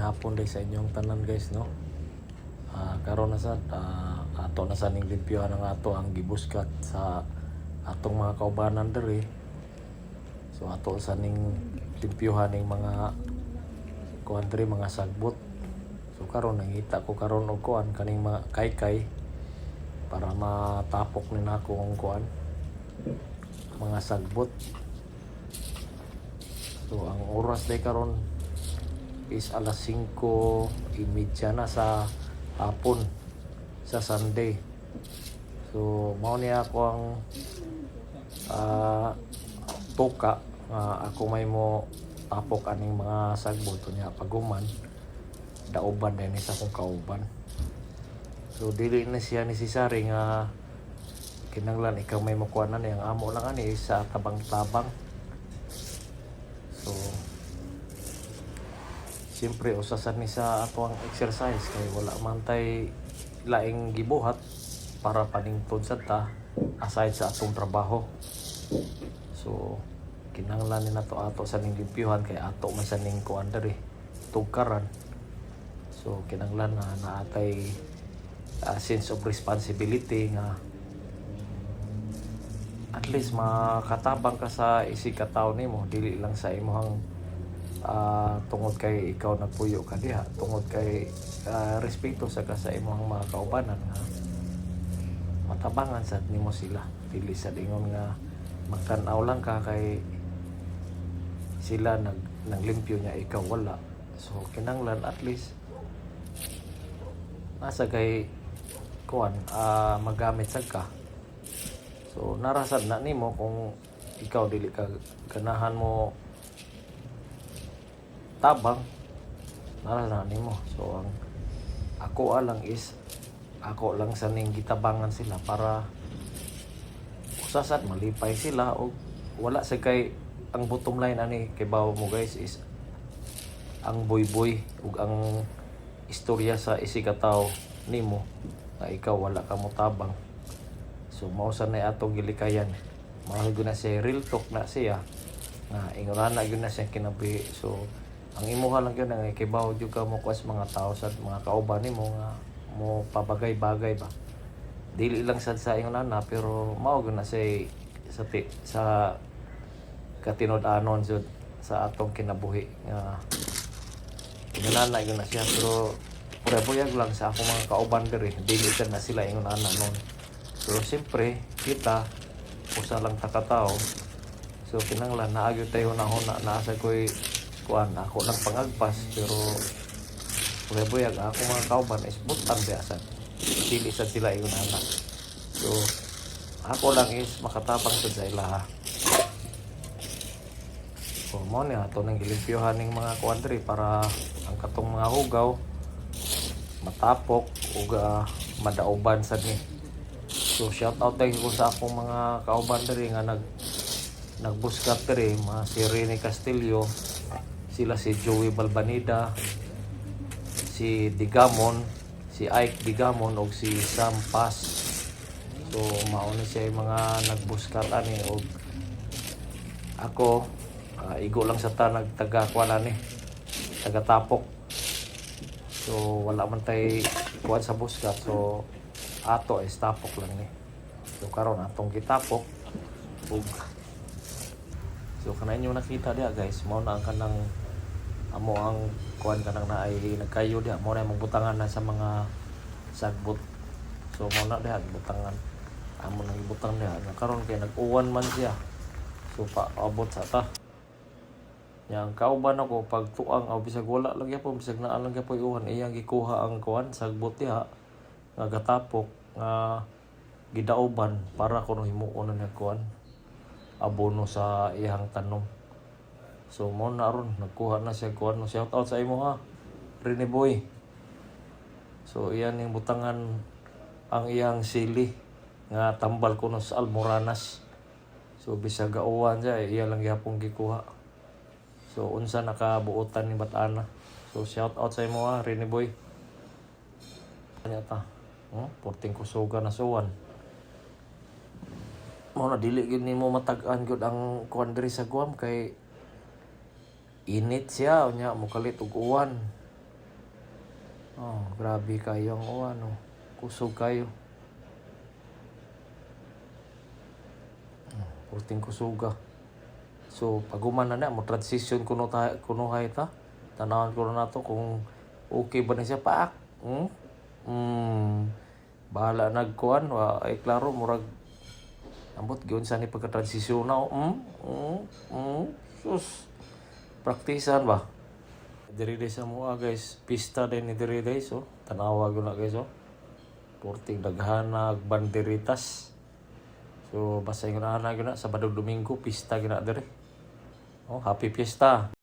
hapon day sa inyong tanan guys no. Ah karon na sad ah, ato na sa ning limpyohan ang ato ang gibuskat sa atong mga kaubanan diri. So ato sa ning limpyohan ning mga kuan diri mga sagbot. So karon nangita ko karon og kuan kaning mga kaykay para matapok ni nako ang kuan mga sagbot. So ang oras day karon is alas 5.30 na sa hapon sa Sunday. So mao niya ako ang ah, tuka nga ako may mo tapok aning mga sagbot niya paguman dauban din sa akong kauban. So dili na siya necessary nga kinanglan ikaw may makuha na ang amo lang ani sa tabang-tabang. So Siyempre, usasan ni sa ato exercise kay wala man tay laing gibuhat para paningtod sa ta aside sa atong trabaho. So, kinanglan ni nato ato sa ning limpyuhan kay ato man sa ning kuan diri tugkaran. So, kinanglan na naatay uh, sense of responsibility nga at least makatabang ka sa isig kataw nimo dili lang sa imong ah, tungod kay ikaw nagpuyo ka diha tungod kay ah, respeto sa ka sa imong mga kaubanan nga matabangan sad nimo sila. Dili sa ingon nga magtan-aw lang ka kay sila nag naglimpyo niya ikaw wala. So kinanglan at least nasa kay kuan ah, magamit sad ka. So narasad na nimo kung ikaw dili ka ganahan mo tabang narasad na nimo so ang ako alang is ako lang sa ning gitabangan sila para usasad malipay sila o wala sa kay ang bottom line ani kay bawo mo guys is ang boy-boy ug ang istorya sa isikataw nimo nga ikaw wala ka mo tabang. So mao sa na atong gilikayan. Gyud na siya real talk na siya. Nga ingon na gyud na siya kinabi. So ang imuha lang gyud nga kibaw jud ka mo kuas mga tao sa mga kauban nimo nga mo pabagay-bagay ba? Dili lang sad sa ingon na pero mao na siya sa ti, sa katinud-anon jud sa atong kinabuhi nga kinalala yun na siya pero purabuyag lang sa ako mga kauban diri. Dili na sila ingon ana nun pero siyempre kita usa lang takatao. So kinanglan naagyo tayo na huna naasa ko'y kuan ako lang pangagpas pero purabuyag ako mga kauban is butang biasan dili sa sila ingon ana so ako lang is makatapang sa sa ilaha So, mo ni ato nang gilimpyohan ning mga kuandri para ang katong mga hugaw matapok ug ah, madauban sad ni. So shout out tayo ko sa akong mga kauban diri nga nag nagbuskat diri mga si Rene Castillo, sila si Joey Balbanida, si Digamon, si Ike Digamon ug si Sam Paz. So mao ni siya yung mga nagbuskat ani og ako Ah, igo lang sa ta nagtaga kuan ni taga tapok so wala man tay kuan sa buskat so ato is tapok lang ni so karon atong gitapok ug so kana inyo nakita dia guys mao na ang kanang amo ang kuan kanang naay nagkayo dia mo na yung butangan na sa mga sagbot. So mao na dia butangan amo nang ibutang dia karon kay nag-uwan man siya. So paabot sa ta. Yang kauban ako pag tuang aw bisag wala lang gyapon bisag naa lang gyapon iuhan iyang gikuha ang kuan sagbot diha. Nga gatapok nga gidauban para kuno himuon na kuan abono sa iyang tanom so mo na ron nagkuha na siya kuan no shout out sa imo ha Rene boy so iyan yung butangan ang iyang sili nga tambal kuno sa Almoranas so bisag gauwan siya iya lang gyapon gikuha So unsa nakabuotan ni Batana. So shout out sa imo ha, Rene Boy. Kanya ta. Oh, porting kusuga na suwan. Mo na dili gyud nimo matag-an gyud ang kuan diri sa Guam kay init siya unya mo kalit og uwan. Oh, grabe kayo ang uwan, no. Kusog kayo. Hmm, Purting kusuga. So, pag umana na, mo transition kuno ta kuno hay ta. Tanawan ko na to kung okay ba na siya paak. Hmm? Hmm. Bahala nagkuan wa ay klaro murag ambot gyud sa ni pagka-transition na. Hmm? Hmm? Hmm? Sus. Praktisan ba? Diri day sa mua guys, pista din ni diri day so. Tanawa gyud na guys oh. Purting daghanag banderitas. So basta yung na gyud na Sabado Domingo pista gyud na diri. Oh, happy fiesta.